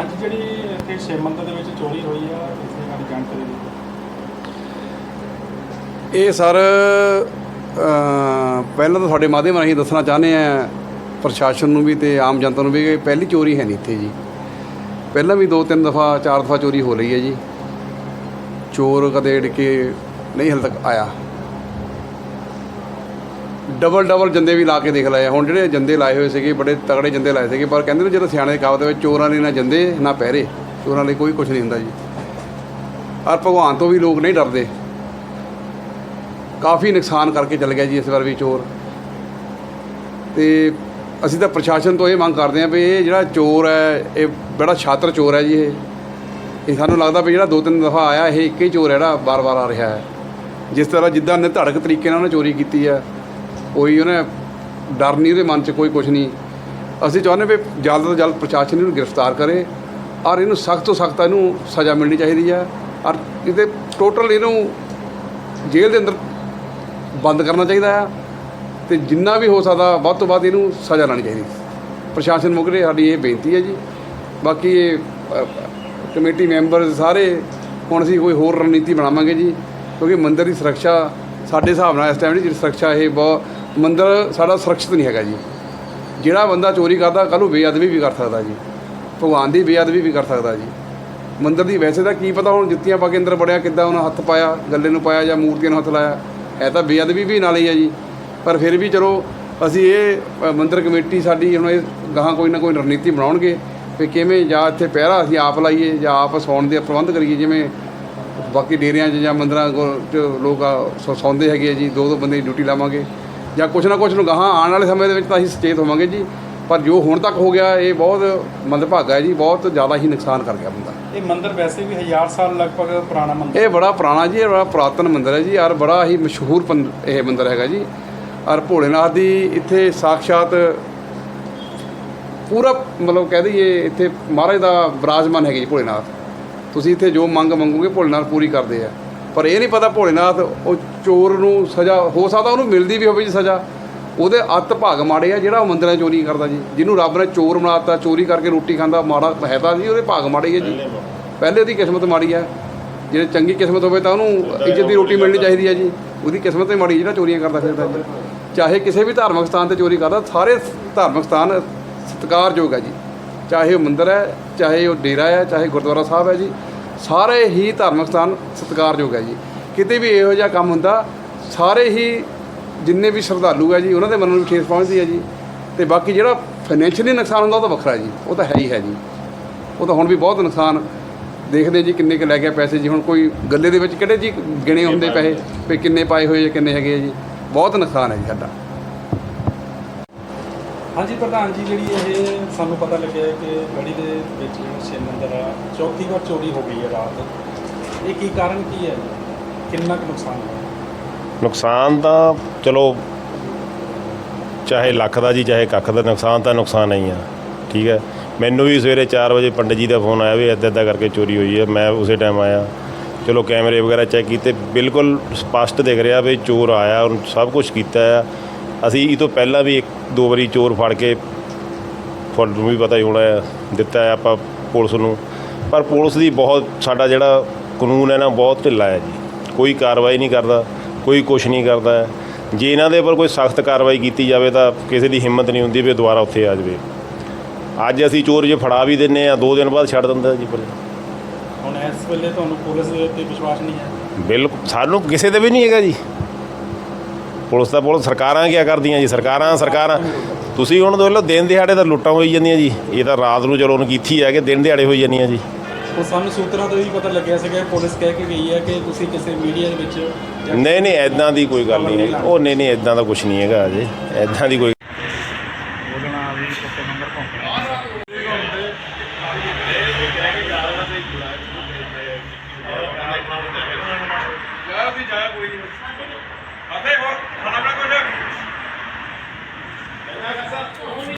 ਅੱਜ ਜਿਹੜੀ ਇੱਥੇ ਸ਼ਿਵ ਮੰਦਰ ਦੇ ਵਿੱਚ ਚੋਰੀ ਹੋਈ ਆ ਇਸ ਦੇ ਜਾਣਕਾਰੀ ਦਿਓ ਇਹ ਸਰ ਪਹਿਲਾਂ ਤਾਂ ਤੁਹਾਡੇ ਮਾਧਿਅਮ ਰਾਹੀਂ ਦੱਸਣਾ ਚਾਹੁੰਦੇ ਆ ਪ੍ਰਸ਼ਾਸਨ ਨੂੰ ਵੀ ਤੇ ਆਮ ਜਨਤਾ ਨੂੰ ਵੀ ਕਿ ਪਹਿਲੀ ਚੋਰੀ ਹੈ ਨਹੀਂ ਇੱਥੇ ਜੀ। ਪਹਿਲਾਂ ਵੀ ਦੋ ਤਿੰਨ ਦਫਾ, ਚਾਰ ਦਫਾ ਚੋਰੀ ਹੋ ਰਹੀ ਹੈ ਜੀ। ਚੋਰ ਕਦੇ ਢਕੇ ਨਹੀਂ ਹਲ ਤੱਕ ਆਇਆ। ਡਬਲ ਡਬਲ ਜੰਦੇ ਵੀ ਲਾ ਕੇ ਦੇਖ ਲਏ ਹੁਣ ਜਿਹੜੇ ਜੰਦੇ ਲਾਏ ਹੋਏ ਸੀਗੇ, ਬੜੇ ਤਗੜੇ ਜੰਦੇ ਲਾਏ ਸੀਗੇ, ਪਰ ਕਹਿੰਦੇ ਨੇ ਜਦੋਂ ਸਿਆਣੇ ਦੀ ਕਹਾਵਤ ਵਿੱਚ ਚੋਰਾਂ ਲਈ ਨਾ ਜੰਦੇ, ਨਾ ਪਹਿਰੇ, ਚੋਰਾਂ ਲਈ ਕੋਈ ਕੁਝ ਨਹੀਂ ਹੁੰਦਾ ਜੀ। ਔਰ ਭਗਵਾਨ ਤੋਂ ਵੀ ਲੋਕ ਨਹੀਂ ਡਰਦੇ। ਕਾਫੀ ਨੁਕਸਾਨ ਕਰਕੇ ਚਲ ਗਿਆ ਜੀ ਇਸ ਵਾਰ ਵੀ ਚੋਰ। ਤੇ ਅਸੀਂ ਤਾਂ ਪ੍ਰਸ਼ਾਸਨ ਤੋਂ ਇਹ ਮੰਗ ਕਰਦੇ ਹਾਂ ਵੀ ਇਹ ਜਿਹੜਾ ਚੋਰ ਹੈ, ਇਹ ਬੜਾ ਛਾਤਰ ਚੋਰ ਹੈ ਜੀ ਇਹ। ਇਹ ਸਾਨੂੰ ਲੱਗਦਾ ਵੀ ਜਿਹੜਾ ਦੋ ਤਿੰਨ ਦਫਾ ਆਇਆ, ਇਹ ਇੱਕ ਹੀ ਚੋਰ ਹੈ ਜਿਹੜਾ ਬਾਰ-ਬਾਰ ਆ ਰਿਹਾ ਹੈ। ਜਿਸ ਤਰ੍ਹਾਂ ਜਿੱਦਾਂ ਨਿਧੜਕ ਤਰੀਕੇ ਨਾਲ ਉਹਨੇ ਚੋਰੀ ਕੀਤੀ ਹੈ। ਕੋਈ ਉਹਨੇ ਡਰ ਨਹੀਂ ਉਹਦੇ ਮਨ 'ਚ, ਕੋਈ ਕੁਝ ਨਹੀਂ। ਅਸੀਂ ਚਾਹੁੰਦੇ ਵੀ ਜਲਦ ਤੋਂ ਜਲਦ ਪ੍ਰਸ਼ਾਸਨ ਇਹਨੂੰ ਗ੍ਰਿਫਤਾਰ ਕਰੇ ਔਰ ਇਹਨੂੰ ਸਖਤ ਤੋਂ ਸਖਤ ਇਹਨੂੰ ਸਜ਼ਾ ਮਿਲਣੀ ਚਾਹੀਦੀ ਹੈ ਔਰ ਇਹਦੇ ਟੋਟਲ ਇਹਨੂੰ ਜੇਲ੍ਹ ਦੇ ਅੰਦਰ ਬੰਦ ਕਰਨਾ ਚਾਹੀਦਾ ਆ ਤੇ ਜਿੰਨਾ ਵੀ ਹੋ ਸਕਦਾ ਵੱਧ ਤੋਂ ਵੱਧ ਇਹਨੂੰ ਸਜ਼ਾ ਲੈਣੀ ਚਾਹੀਦੀ। ਪ੍ਰਸ਼ਾਸਨ ਮੁਕਰੇ, ਸਾਡੀ ਇਹ ਬੇਨਤੀ ਹੈ ਜੀ। ਬਾਕੀ ਇਹ ਕਮੇਟੀ ਮੈਂਬਰ ਸਾਰੇ, ਹੁਣ ਅਸੀਂ ਕੋਈ ਹੋਰ ਰਣਨੀਤੀ ਬਣਾਵਾਂਗੇ ਜੀ, ਕਿਉਂਕਿ ਮੰਦਰ ਦੀ ਸੁਰੱਖਿਆ ਸਾਡੇ ਹਿਸਾਬ ਨਾਲ ਇਸ ਟਾਈਮ ਦੀ ਜਿਹੜੀ ਸੁਰੱਖਿਆ ਇਹ ਬਹੁਤ ਮੰਦਰ ਸਾਡਾ ਸੁਰੱਖਿਅਤ ਨਹੀਂ ਹੈਗਾ ਜੀ। ਜਿਹੜਾ ਬੰਦਾ ਚੋਰੀ ਕਰਦਾ, ਕੱਲ੍ਹ ਨੂੰ ਬੇਅਦਬੀ ਵੀ ਕਰ ਸਕਦਾ ਜੀ। ਭਗਵਾਨ ਦੀ ਬੇਅਦਬੀ ਵੀ ਕਰ ਸਕਦਾ ਜੀ। ਮੰਦਰ ਦੀ ਵੈਸੇ ਤਾਂ ਕੀ ਪਤਾ ਹੁਣ ਜੁੱਤੀਆਂ ਪਾ ਕੇ ਅੰਦਰ ਵੜਿਆ, ਕਿੱਦਾਂ ਉਹਨਾਂ ਹੱਥ ਪਾਇਆ, ਗੱਲੇ ਨੂੰ ਪਾਇਆ ਜਾਂ ਮੂਰਤੀਆਂ ਨੂੰ ਹੱਥ ਲਾਇਆ। ਇਹ ਤਾਂ ਬੇਅਦਬੀ ਵੀ ਨਾਲ ਹੀ ਹੈ ਜੀ। ਪਰ ਫਿਰ ਵੀ ਚਲੋ, ਅਸੀਂ ਇਹ ਮੰਦਰ ਕਮੇਟੀ ਸਾਡੀ ਹੁਣ ਇਹ ਗਾਹਾਂ ਕੋਈ ਨਾ ਕੋਈ ਰਣਨੀਤੀ ਬਣਾਉਣਗੇ ਵੀ ਕਿਵੇਂ ਜਾਂ ਇੱਥੇ ਪਹਿਰਾ ਅਸੀਂ ਆਪ ਲਾਈਏ ਜਾਂ ਆਪ ਸੌਣ ਦੇ ਪ੍ਰਬੰਧ ਕਰੀਏ, ਜਿਵੇਂ ਬਾਕੀ ਡੇਰਿਆਂ 'ਚ ਜਾਂ ਮੰਦਰਾਂ ਕੋਲ 'ਚ ਲੋਕ ਸੌਂਦੇ ਹੈਗੇ ਆ ਜੀ ਦੋ ਦੋ ਬੰਦੇ ਦੀ ਡਿਊਟੀ ਲਾਵਾਂਗੇ। ਜਾਂ ਕੁਛ ਨਾ ਕੁਛ ਨੂੰ ਗਾਹਾਂ ਆਉਣ ਵਾਲੇ ਸਮੇਂ ਦੇ ਵਿੱਚ ਤਾਂ ਅਸੀਂ ਸੁਚੇਤ ਹੋਵਾਂਗੇ ਜੀ। ਪਰ ਜੋ ਹੁਣ ਤੱਕ ਹੋ ਗਿਆ ਇਹ ਬਹੁਤ ਮੰਦਭਾਗਾ ਹੈ ਜੀ ਬਹੁਤ ਜ਼ਿਆਦਾ ਹੀ ਨੁਕਸਾਨ ਕਰ ਗਿਆ ਬੰਦਾ। ਇਹ ਮੰਦਿਰ ਵੈਸੇ ਵੀ ਹਜ਼ਾਰ ਸਾਲ ਲਗਭਗ ਪੁਰਾਣਾ ਮੰਦਿਰ ਇਹ ਬੜਾ ਪੁਰਾਣਾ ਜੀ ਇਹ ਬੜਾ ਪੁਰਾਤਨ ਮੰਦਿਰ ਹੈ ਜੀ ਔਰ ਬੜਾ ਹੀ ਮਸ਼ਹੂਰ ਇਹ ਮੰਦਿਰ ਹੈਗਾ ਜੀ। ਔਰ ਭੋਲੇਨਾਥ ਦੀ ਇੱਥੇ ਸਾਖਸ਼ਾਤ ਪੂਰਾ ਮਤਲਬ ਕਹਿ ਦਈਏ ਇੱਥੇ ਮਹਾਰਾਜ ਦਾ ਵਿਰਾਜਮਾਨ ਹੈਗੇ ਜੀ ਭੋਲੇਨਾਥ। ਤੁਸੀਂ ਇੱਥੇ ਜੋ ਮੰਗ ਮੰਗੋਗੇ ਭੋਲੇਨਾਥ ਪੂਰੀ ਕਰਦੇ ਆ। ਪਰ ਇਹ ਨਹੀਂ ਪਤਾ ਭੋਲੇਨਾਥ, ਉਹ ਚੋਰ ਨੂੰ ਸਜ਼ਾ ਹੋ ਸਕਦਾ, ਉਹਨੂੰ ਮਿਲਦੀ ਵੀ ਹੋਵੇ ਜੀ ਸਜ਼ਾ। ਉਹਦੇ ਅੱਤ ਭਾਗ ਮਾੜੇ ਆ, ਜਿਹੜਾ ਉਹ ਮੰਦਰਾਂ 'ਚ ਚੋਰੀ ਕਰਦਾ ਜੀ। ਜਿਹਨੂੰ ਰੱਬ ਨੇ ਚੋਰ ਬਣਾਤਾ, ਚੋਰੀ ਕਰਕੇ ਰੋਟੀ ਖਾਂਦਾ, ਮਾੜਾ ਹੈ ਤਾਂ ਜੀ ਉਹਦੇ ਭਾਗ ਮਾੜੇ ਹੀ ਆ ਜੀ। ਪਹਿਲੇ ਉਹਦੀ ਕਿਸਮਤ ਮਾੜੀ ਆ। ਜਿਹੜੇ ਚੰਗੀ ਕਿਸਮਤ ਹੋਵੇ ਤਾਂ ਉਹਨੂੰ ਇੱਜ਼ਤ ਦੀ ਰੋਟੀ ਮਿਲਣੀ ਚਾਹੀਦੀ ਹੈ ਜੀ। ਉਹਦੀ ਕਿਸਮਤ ਹੀ ਮਾੜੀ ਜਿਹੜਾ ਚੋਰੀਆਂ ਕਰਦਾ ਫਿਰਦਾ ਜੀ। ਚਾਹੇ ਕਿਸੇ ਵੀ ਧਾਰਮਿਕ ਸਥਾਨ ਤੇ ਚੋਰੀ ਕਰਦਾ, ਸਾਰੇ ਧਾਰਮਿਕ ਸਥਾਨ ਸਤਿਕਾਰਯੋਗ ਹੈ ਜੀ। ਚਾਹੇ ਉਹ ਮੰਦਿਰ ਹੈ ਚਾਹੇ ਉਹ ਡੇਰਾ ਹੈ ਚਾਹੇ ਗੁਰਦੁਆਰਾ ਸਾਹਿਬ ਹੈ ਜੀ। ਸਾਰੇ ਹੀ ਧਾਰਮਿਕ ਸਥਾਨ ਸਤਿਕਾਰਯੋਗ ਹੈ ਜੀ। ਕਿਤੇ ਵੀ ਇਹੋ ਜਿਹਾ ਕੰਮ ਹੁੰਦਾ ਸਾਰੇ ਹੀ ਜਿੰਨੇ ਵੀ ਸ਼ਰਧਾਲੂ ਹੈ ਜੀ ਉਹਨਾਂ ਦੇ ਮਨ ਨੂੰ ਵੀ ਠੇਸ ਪਹੁੰਚਦੀ ਹੈ ਜੀ। ਤੇ ਬਾਕੀ ਜਿਹੜਾ ਫਾਈਨੈਂਸ਼ੀਅਲੀ ਨੁਕਸਾਨ ਹੁੰਦਾ ਉਹ ਤਾਂ ਵੱਖਰਾ ਜੀ। ਉਹ ਤਾਂ ਹੈ ਹੀ ਹੈ ਜੀ। ਉਹ ਤਾਂ ਹੁਣ ਵੀ ਬਹੁਤ ਨੁਕਸਾਨ ਦੇਖਦੇ ਜੀ ਕਿੰਨੇ ਕੁ ਲੈ ਗਿਆ ਪੈਸੇ ਜੀ। ਹੁਣ ਕੋਈ ਗੱਲੇ ਦੇ ਵਿੱਚ ਕਿਹੜੇ ਜੀ ਗਿਣੇ ਹੁੰਦੇ ਪੈਸੇ? ਵੀ ਕਿੰਨੇ ਪਾਏ ਹੋਏ ਜਾਂ ਕਿੰਨੇ ਹੈਗੇ ਜੀ। ਬਹੁਤ ਨੁਕਸਾਨ ਹੈ ਜੀ ਸਾਡਾ। ਹਾਂਜੀ, ਪ੍ਰਧਾਨ ਜੀ, ਜਿਹੜੀ ਇਹ ਸਾਨੂੰ ਪਤਾ ਲੱਗਿਆ ਕਿ ਗੜੀ ਦੇ ਵਿੱਚ ਜਿਹੜਾ ਸ਼ਿਵ ਮੰਦਿਰ ਆ, ਚੌਥੀ ਵਾਰ ਚੋਰੀ ਹੋ ਗਈ ਹੈ ਰਾਤ। ਇਹ ਕੀ ਕਾਰਨ ਕੀ ਹੈ? ਕਿੰਨਾ ਕੁ ਨੁਕਸਾਨ ਹੋਇਆ? ਨੁਕਸਾਨ ਤਾਂ ਚਲੋ, ਚਾਹੇ ਲੱਖ ਦਾ ਜੀ, ਚਾਹੇ ਕੱਖ ਦਾ ਨੁਕਸਾਨ ਤਾਂ ਨੁਕਸਾਨ ਹੀ ਆ, ਠੀਕ ਹੈ। ਮੈਨੂੰ ਵੀ ਸਵੇਰੇ 4 ਵਜੇ ਪੰਡਿਤ ਜੀ ਦਾ ਫੋਨ ਆਇਆ ਵੀ ਇੱਦਾਂ ਇੱਦਾਂ ਕਰਕੇ ਚੋਰੀ ਹੋਈ ਹੈ, ਮੈਂ ਉਸੇ ਟਾਈਮ ਆਇਆ। ਚਲੋ, ਕੈਮਰੇ ਵਗੈਰਾ ਚੈੱਕ ਕੀਤੇ, ਬਿਲਕੁਲ ਸਪਸ਼ਟ ਦਿਖ ਰਿਹਾ ਵੀ ਚੋਰ ਆਇਆ ਉਹਨੂੰ ਸਭ ਕੁਝ ਕੀਤਾ ਆ। ਅਸੀਂ ਇਹ ਤੋਂ ਪਹਿਲਾਂ ਵੀ ਇੱਕ ਦੋ ਵਾਰੀ ਚੋਰ ਫੜ ਕੇ ਤੁਹਾਨੂੰ ਵੀ ਪਤਾ ਹੀ ਹੋਣਾ ਹੈ ਦਿੱਤਾ ਹੈ ਆਪਾਂ ਪੁਲਿਸ ਨੂੰ। ਪਰ ਪੁਲਿਸ ਦੀ ਬਹੁਤ ਸਾਡਾ ਜਿਹੜਾ ਕਾਨੂੰਨ ਹੈ ਨਾ ਬਹੁਤ ਢਿੱਲਾ ਹੈ ਜੀ। ਕੋਈ ਕਾਰਵਾਈ ਨਹੀਂ ਕਰਦਾ ਕੋਈ ਕੁਝ ਨਹੀਂ ਕਰਦਾ। ਜੇ ਇਹਨਾਂ ਦੇ ਉੱਪਰ ਕੋਈ ਸਖਤ ਕਾਰਵਾਈ ਕੀਤੀ ਜਾਵੇ ਤਾਂ ਕਿਸੇ ਦੀ ਹਿੰਮਤ ਨਹੀਂ ਹੁੰਦੀ ਵੀ ਦੁਬਾਰਾ ਉੱਥੇ ਆ ਜਾਵੇ। ਅੱਜ ਅਸੀਂ ਚੋਰ ਜੇ ਫੜਾ ਵੀ ਦਿੰਨੇ ਆ ਦੋ ਦਿਨ ਬਾਅਦ ਛੱਡ ਦਿੰਦਾ ਜੀ ਪਰ। ਹੁਣ ਇਸ ਵੇਲੇ ਤੁਹਾਨੂੰ ਪੁਲਿਸ ਉੱਤੇ ਵਿਸ਼ਵਾਸ ਨਹੀਂ ਹੈ? ਬਿਲਕੁਲ ਸਾਨੂੰ ਕਿਸੇ ਤੇ ਵੀ ਨਹੀਂ ਹੈਗਾ ਜੀ। ਪੁਲਿਸ ਤਾਂ ਪੁਲਿਸ ਸਰਕਾਰਾਂ ਕੀ ਕਰਦੀਆਂ ਜੀ? ਸਰਕਾਰਾਂ ਸਰਕਾਰਾਂ। ਤੁਸੀਂ ਹੁਣ ਦੇਖ ਲਓ ਦਿਨ ਦਿਹਾੜੇ ਤਾਂ ਲੁੱਟਾਂ ਹੋਈ ਜਾਂਦੀਆਂ ਜੀ। ਇਹ ਤਾਂ ਰਾਤ ਨੂੰ ਚਲੋ ਨਕੀਥੀ ਆ ਕਿ ਦਿਨ ਦਿਹਾੜੇ ਹੋਈ ਜਾਂਦੀਆਂ ਜੀ। ਸਾਨੂੰ ਸੂਤਰਾਂ ਤੋਂ ਹੀ ਪਤਾ ਲੱਗਿਆ ਸੀਗਾ ਪੁਲਿਸ ਕਹਿ ਕੇ ਗਈ ਹੈ ਕਿ ਤੁਸੀਂ ਕਿਸੇ ਮੀਡੀਆ ਦੇ ਵਿੱਚ ਨਹੀਂ ਨਹੀਂ ਐਦਾਂ ਦੀ ਕੋਈ ਗੱਲ ਨਹੀਂ ਉਹ ਨਹੀਂ ਨਹੀਂ ਐਦਾਂ ਦਾ ਕੁਝ ਨਹੀਂ ਹੈਗਾ ਅਜੇ ਐਦਾਂ ਦੀ ਕੋਈ ਕੋਈ ਨਹੀਂ। ਅਸੇ ਹੋਰ Palavra com Jesus. Ele vai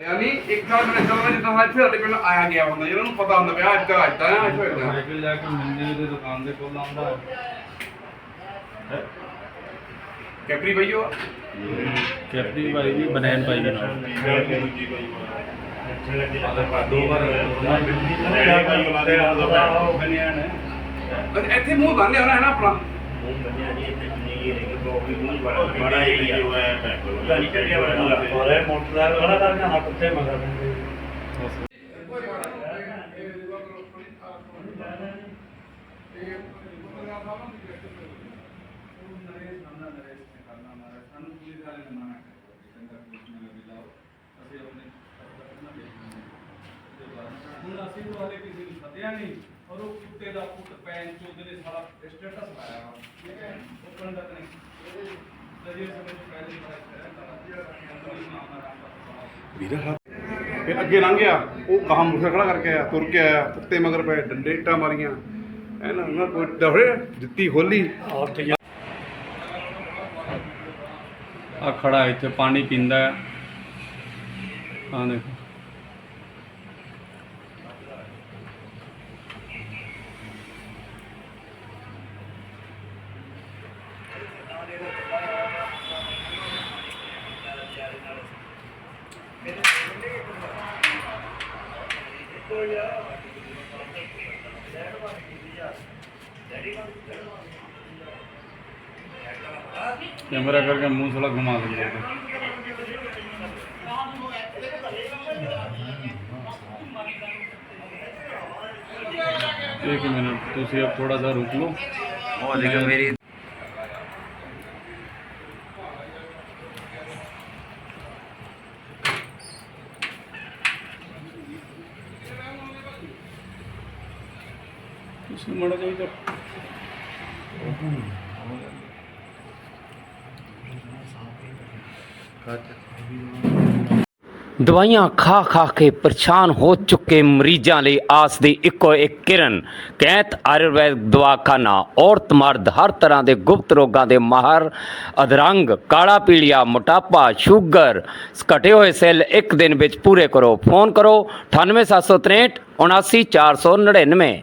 ਯਾਨੀ ਇੱਕ ਸਾਲ ਮੈਂ ਸਮਝ ਜਿੱਦਾਂ ਇੱਥੇ ਸਾਡੇ ਪਿੰਡ ਆਇਆ ਗਿਆ ਹੁੰਦਾ ਜਿਹਨਾਂ ਨੂੰ ਪਤਾ ਹੁੰਦਾ ਪਿਆ ਇੱਦਾਂ ਇੱਦਾਂ ਆ ਇੱਥੇ ਇੱਦਾਂ ਸਾਈਕਲ ਜਾ ਕੇ ਮੰਨੇ ਦੀ ਦੁਕਾਨ ਦੇ ਕੋਲ ਆਉਂਦਾ। ਕੈਪਰੀ ਬਈਓ ਕੈਪਰੀ ਭਾਈ ਵੀ ਬਨੈਨ ਭਾਈ ਦੇ ਨਾਲ। ਦੋ ਵਾਰ ਇੱਥੇ ਮੂੰਹ ਬੰਨ ਲਿਆ ਹੋਣਾ ਹੈ ਨਾ ਆਪਣਾ। ਬੜਾ ਏਰੀਆ ਹੋਇਆ ਮੋਟਰਸਾਈਕਲ ਖੜਾ ਕਰਕੇ ਹੱਥ ਤੇ ਮਗਰ ਹੁਣ ਅਸੀਂ ਉਹ ਹਲੇ ਕਿਸੇ ਨੂੰ ਸੱਦਿਆ ਨਹੀਂ। ਔਰ ਉਹ ਕੁੱਤੇ ਦਾ ਪੁੱਤ ਪੈਨ ਚੋਦ ਨੇ ਸਾਰਾ ਸਟੇਟਸ ਪਾਇਆ ਵਾ ਠੀਕ ਹੈ? ਓਪਨ ਦਾ ਨਹੀਂ। ਦਜੇ ਸਮੇਂ ਤੋਂ ਪਹਿਲੇ ਬੜਾ ਕਰਿਆ ਤਾਂ ਅੰਦਰ ਹੀ ਨਾਮ ਦਾ ਕੰਮ ਕਰਦਾ ਫਿਰ ਅੱਗੇ ਲੰਘ ਗਿਆ। ਉਹ ਕਹਾਂ ਮੁਰਖਾ ਖੜਾ ਕਰਕੇ ਆਇਆ ਤੁਰ ਕੇ ਆਇਆ। ਕੁੱਤੇ ਮਗਰ ਪਏ ਡੰਡੇ ਇੱਟਾਂ ਮਾਰੀਆਂ। ਐ ਨਾ ਉਹਨਾਂ ਕੋਈ ਦਫੜੇ ਜੁੱਤੀ ਖੋਲੀ ਆ ਖੜਾ ਇੱਥੇ ਪਾਣੀ ਪੀਂਦਾ ਆ ਦੇਖੋ। कैमरा करके मुँह थोड़ा घुमा देंगे एक मिनट तुसी अब थोड़ा सा रुक लो। मैं- ਤੁਸੀਂ ਮੜਾ ਜਾਈਦਾ ਦਵਾਈਆਂ ਖਾ ਖਾ ਕੇ ਪਰੇਸ਼ਾਨ ਹੋ ਚੁੱਕੇ ਮਰੀਜ਼ਾਂ ਲਈ ਆਸ ਦੀ ਇੱਕੋ ਇੱਕ ਕਿਰਨ, ਕੈਂਤ ਆਯੁਰਵੈਦ ਦਵਾਖਾਨਾ। ਔਰਤ ਮਰਦ ਹਰ ਤਰ੍ਹਾਂ ਦੇ ਗੁਪਤ ਰੋਗਾਂ ਦੇ ਮਾਹਰ, ਅਧਰੰਗ, ਕਾਲਾ ਪੀਲੀਆ, ਮੋਟਾਪਾ, ਸ਼ੂਗਰ, ਘਟੇ ਹੋਏ ਸੈੱਲ ਇੱਕ ਦਿਨ ਵਿੱਚ ਪੂਰੇ ਕਰੋ। ਫੋਨ ਕਰੋ 98763 79499